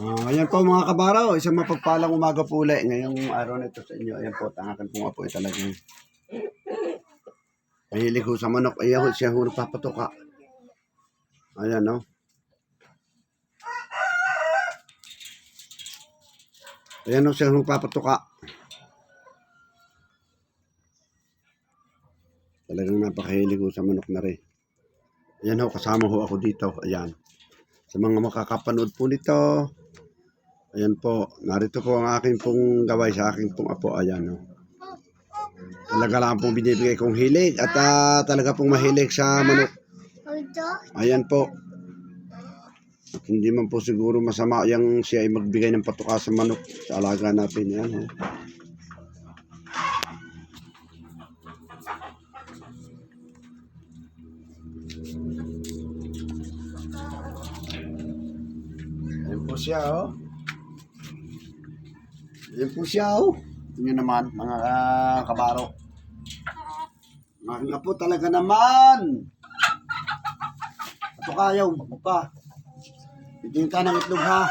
Ah, ayan po mga kabaraw, isang mapagpalang umaga po ulit ngayong araw na ito sa inyo. Ayan po, tangakan po nga po ay talagang mahilig ho sa manok. Ayan ho, siya ho nagpapatuka. Ayan no. Ayan ho, siya ho nagpapatuka. Talagang napakahilig ho sa manok na rin. Ayan ho, kasama ho ako dito. Ayan. Sa mga makakapanood po nito, ayan po, narito po ang aking pong gaway sa aking pong apo. Ayan o. Talaga lang pong binibigay kong hilig at ah, talaga pong mahilig sa manok. Ayan po. At hindi man po siguro masama yung siya ay magbigay ng patuka sa manok sa alaga natin. Yan. Oh. Ayan po siya, oh. Ayan po siya, oh. Tingnan naman, mga ah, kabaro. Mga po talaga naman. Ito kayaw, pa. Bigyan ka ng itlog, ha?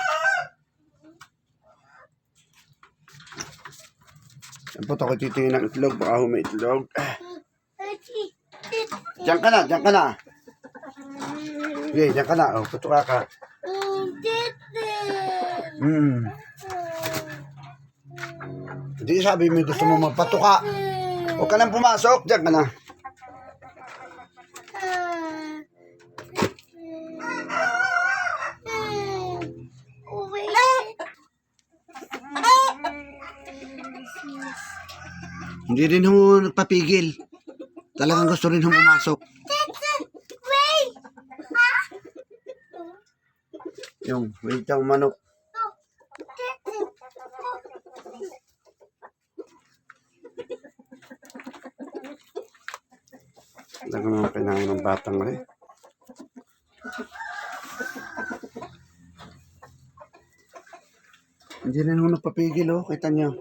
Yan po, ako titingin ng itlog. Baka may itlog. Diyan ka na, diyan ka na. Okay, diyan ka na. Oh, putuka ka. Hmm. Hindi sabi mo gusto mo magpatuka. Huwag ka nang pumasok. Diyan ka na. Hindi rin ho nagpapigil. Talagang gusto rin ho pumasok. Yung wait ang manok. Talagang mga kailangan ng batang rin. Hindi rin ho nagpapigil oh. Kita niyo.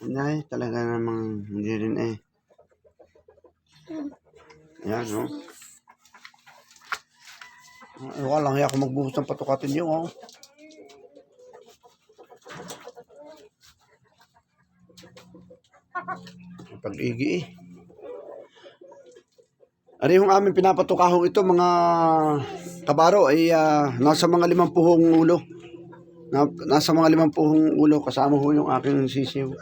Hindi, talaga namang hindi rin eh. Yan? Ano ka lang, ako magbuhos ng patukatin niyo, oh. Pag-igi eh. Ano yung aming pinapatukahong ito, mga kabaro, ay ah, nasa mga limampuhong ulo. Na, nasa mga limampuhong ulo, kasama ho yung aking sisiw.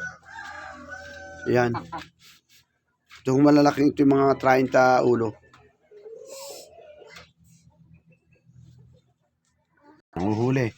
Yan. Itong malalaking ito yung mga 30 ulo. Ang huli.